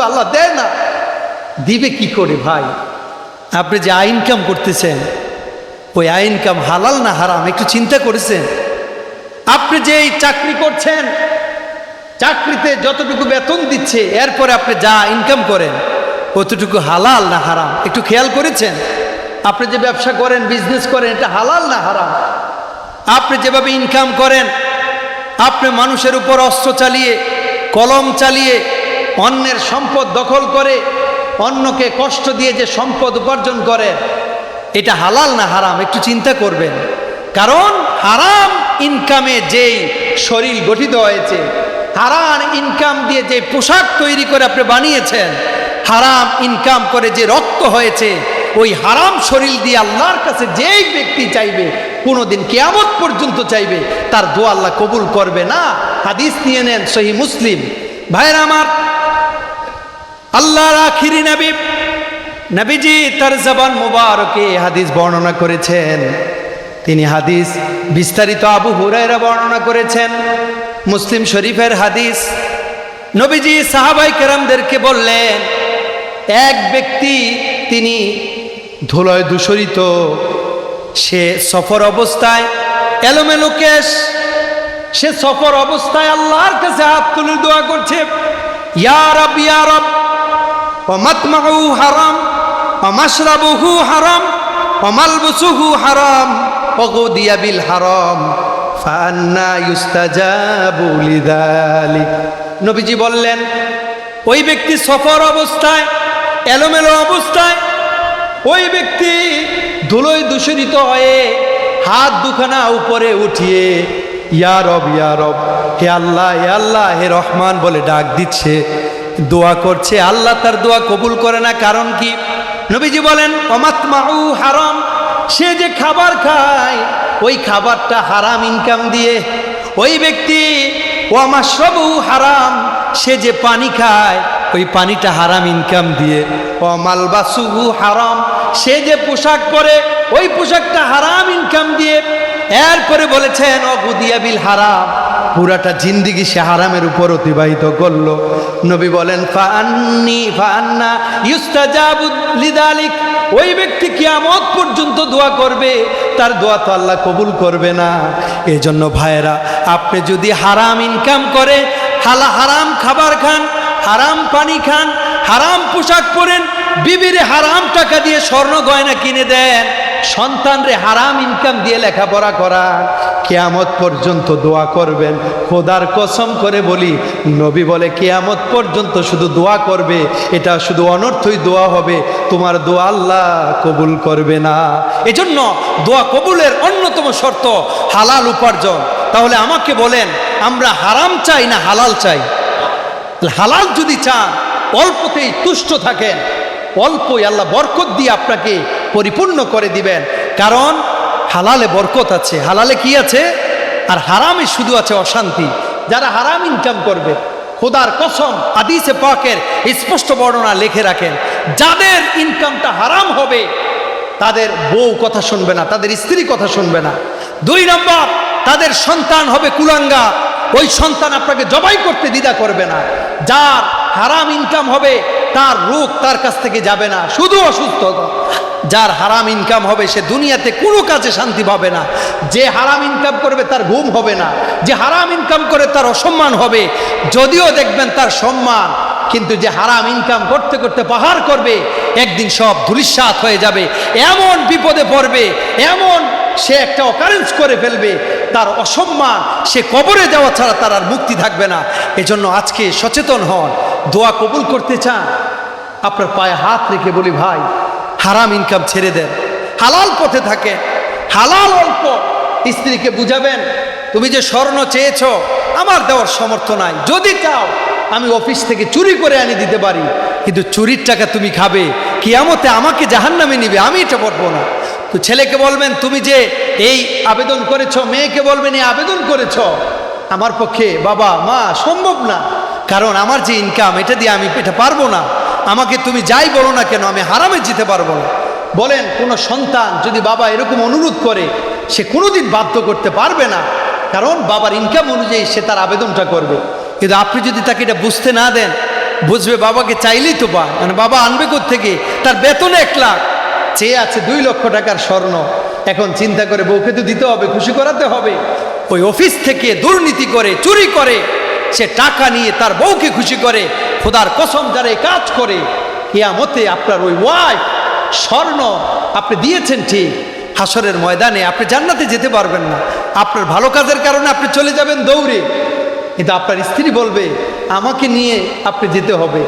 তো আল্লাহ দেয় না। দিবে কি করে ভাই? আপনি যে আয় ইনকাম করতেছেন, ওই আয় ইনকাম হালাল না হারাম, একটু চিন্তা করেছেন? আপনি যে এই চাকরি করছেন, চাকরিতে যতটুকু বেতন দিচ্ছে, এরপরে আপনি যা ইনকাম করেন কতটুকু হালাল না হারাম, একটু খেয়াল করেছেন? আপনি যে ব্যবসা করেন বিজনেস করেন, এটা হালাল না হারাম? আপনি যেভাবে ইনকাম করেন, আপনি মানুষের উপর অস্ত্র চালিয়ে, কলম চালিয়ে অন্যের সম্পদ দখল করে, অন্যকে কষ্ট দিয়ে যে সম্পদ উপার্জন করে, এটা হালাল না হারাম? একটু চিন্তা করবেন। কারণ হারাম ইনকামে যেই শরীর গঠিত হয়েছে, হারাম ইনকাম দিয়ে যে পোশাক তৈরি করে আপনি বানিয়েছেন, হারাম ইনকাম করে যে রক্ত হয়েছে, ওই হারাম শরীর দিয়ে আল্লাহর কাছে যেই ব্যক্তি চাইবে, কোনোদিন কেয়ামত পর্যন্ত চাইবে, তার দোয়া আল্লাহ কবুল করবে না। হাদিস নিয়ে নেন সহি মুসলিম। ভাইয়ের আমার আল্লাহর আখিরি নবী। নবীজি তার জবান মুবারকে হাদিস বর্ণনা করেছেন। তিনি হাদিস বিস্তারিত আবু হুরায়রা বর্ণনা করেছেন। মুসলিম শরীফের হাদিস। নবীজি সাহাবাই কেরামদেরকে বললেন, এক ব্যক্তি তিনি ধুলয় দূষরিত সে সফর অবস্থায় এলোমেলো কেশ, সে সফর অবস্থায় আল্লাহর কাছে হাত তুলে দোয়া করছে ইয়ারব ইয়ারব ومطمعه حرام ومشربه حرام وملبسه حرام وغذي بالحرام فأنا يستجاب لذلك নবীজি বললেন ওই ব্যক্তি সফর অবস্থায় এলোমেলো অবস্থায় ওই ব্যক্তি ধুলোয় দূষণিত হয়ে হাত দুখানা উপরে উঠিয়ে ইয়ারব ইয়ারব হে আল্লাহ হে আল্লাহ হে রহমান বলে ডাক দিচ্ছে দোয়া করছে, আল্লাহ তার দোয়া কবুল করে না, কারণ কি? নবীজি বলেন অমাত্মাউ হারাম সে যে খাবার খায়, ওই খাবারটা হারাম ইনকাম দিয়ে। ওই ব্যক্তি সবু হারাম সে যে পানি খায়, ওই পানিটা হারাম ইনকাম দিয়ে। ও মালবাসুহু হারাম সে যে পোশাক পরে, ওই পোশাকটা হারাম ইনকাম দিয়ে। এরপরে বলেছেন অগুদিয়া বিল হারাম পুরাটা জিন্দিগি সে হারামের উপর অতিবাহিত করল। নবী বলেন ফান্নি ফান্না ইউস্তাজাবু লিদালিক। ওই ব্যক্তি কিয়ামত পর্যন্ত দোয়া করবে, তার দোয়া তো আল্লাহ কবুল করবে না। এজন্য ভাইয়েরা, আপনি যদি হারাম ইনকাম করে, হালা হারাম খাবার খান, হারাম পানি খান, হারাম পোশাক পরেন, বিবিরে হারাম টাকা দিয়ে স্বর্ণ গয়না কিনে দেন, সন্তানরে হারাম ইনকাম দিয়ে লেখাপড়া করান কেয়ামত পর্যন্ত দোয়া করবেন। খোদার কসম করে বলি, নবী বলে, কেয়ামত পর্যন্ত শুধু দোয়া করবে, এটা শুধু অনর্থই দোয়া হবে, তোমার দোয়া আল্লাহ কবুল করবে না। এজন্য দোয়া কবুলের অন্যতম শর্ত হালাল উপার্জন। তাহলে আমাকে বলেন, আমরা হারাম চাই না হালাল চাই? হালাল যদি চান, অল্পতেই তুষ্ট থাকেন, অল্পই আল্লাহ বরকত দিয়ে আপনাকে পরিপূর্ণ করে দিবেন। কারণ হালালে বরকত আছে, হালালে কি আছে? আর হারামে শুধু আছে অশান্তি। যারা হারাম ইনকাম করবে, খোদার কসম আদিসে পাকের স্পষ্ট বর্ণনা লিখে রাখেন, যাদের ইনকামটা হারাম হবে, তাদের বউ কথা শুনবে না, তাদের স্ত্রী কথা শুনবে না। দুই নম্বর, তাদের সন্তান হবে কুলাঙ্গা, ওই সন্তান আপনাকে জবাই করতে দ্বিধা করবে না। যার হারাম ইনকাম হবে, তার রোগ তার কাছ থেকে যাবে না, শুধু অসুস্থতা যার হারাম ইনকাম হবে, সে দুনিয়াতে কোনো কাজে শান্তি পাবে না। যে হারাম ইনকাম করবে, তার ঘুম হবে না। যে হারাম ইনকাম করে, তার অসম্মান হবে। যদিও দেখবেন তার সম্মান, কিন্তু যে হারাম ইনকাম করতে করতে পাহাড় করবে, একদিন সব ধুলিস্বাত হয়ে যাবে। এমন বিপদে পড়বে, এমন সে একটা অকারেন্স করে ফেলবে, তার অসম্মান, সে কবরে যাওয়া ছাড়া তার আর মুক্তি থাকবে না। এজন্য আজকে সচেতন হন, দোয়া কবুল করতে চান। আপনার পায়ে হাত রেখে বলি, ভাই হারাম ইনকাম ছেড়ে দেন। হালাল পথে থাকে। হালাল অল্প। স্ত্রীকে বুঝাবেন, তুমি যে স্বর্ণ চেয়েছ, আমার দেওয়ার সমর্থ নাই। যদি চাও, আমি অফিস থেকে চুরি করে আনি দিতে পারি। কিন্তু চুরির টাকা তুমি খাবে। কিয়ামতে আমাকে জাহান নামে নিবে। আমি এটা বলব না। তো ছেলেকে বলবেন, তুমি যে এই আবেদন করেছ, মেয়েকে বলবেন, এই আবেদন করেছ, আমার পক্ষে বাবা মা সম্ভব না। কারণ আমার যে ইনকাম এটা দিয়ে আমি, এটা পারব না। আমাকে তুমি যাই বলো না কেন, আমি হারামে যেতে পারব না। বলেন, কোনো সন্তান যদি বাবা এরকম অনুরোধ করে, সে কোনোদিন বাধ্য করতে পারবে না। কারণ বাবার ইনকাম অনুযায়ী সে তার আবেদনটা করবে। কিন্তু আপনি যদি তাকে এটা বুঝতে না দেন, বুঝবে বাবাকে চাইলেই তো পায় মানে বাবা আনবে থেকে তার বেতন এক লাখ। চেয়ে আছে দুই লক্ষ টাকার স্বর্ণ। এখন চিন্তা করে বউকে তো দিতে হবে, খুশি করাতে হবে। ওই অফিস থেকে দুর্নীতি করে, চুরি করে। সে টাকা নিয়ে তার বউকে খুশি করে, খোদার কসম যারা কাজ করে, কেয়ামতে আপনার ওই ওয়াইফ স্বর্ণ আপনি দিয়েছেন ঠিক, হাসরের ময়দানে আপনি জান্নাতে যেতে পারবেন না। আপনার ভালো কাজের কারণে আপনি চলে যাবেন দৌড়ে। কিন্তু আপনার স্ত্রী বলবে, আমাকে নিয়ে আপনি যেতে হবে।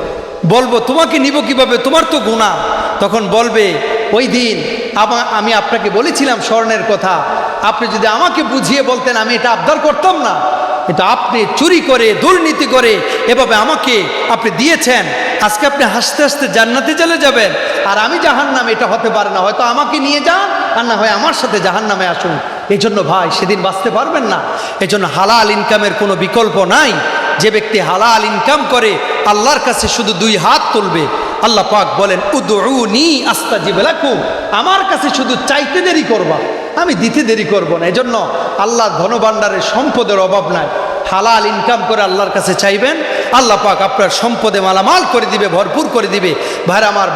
বলব, তোমাকে নিব কীভাবে? তোমার তো গুণা তখন বলবে, ওই দিন আমা- আমি আপনাকে বলেছিলাম স্বর্ণের কথা। আপনি যদি আমাকে বুঝিয়ে বলতেন, আমি এটা আবদার করতাম না। এটা আপনি চুরি করে, দুর্নীতি করে এভাবে আমাকে আপনি দিয়েছেন। আজকে আপনি হাসতে হাসতে জান্নাতে চলে যাবেন। আর আমি জাহান নামে এটা হতে পারে না। হয়তো আমাকে নিয়ে যান, আর না হয় আমার সাথে জাহান নামে আসুন। এই জন্য ভাই, সেদিন বাঁচতে পারবেন না। এই জন্য হালাল ইনকামের কোনো বিকল্প নাই। যে ব্যক্তি হালাল ইনকাম করে, আল্লাহর কাছে শুধু দুই হাত তুলবে। আল্লাহ পাক বলেন উদুনি আস্তাজিব লাকুম। আমার কাছে শুধু চাইতে দেরি করবা। আমি দিতে দেরি করব না। এজন্য আল্লাহ ধনভাণ্ডারের সম্পদের অভাব নাই। হালাল ইনকাম করে আল্লাহর কাছে চাইবেন, আল্লাহ পাক আপনার সম্পদে মালামাল করে দিবে, ভরপুর করে দিবে। ভাই আমার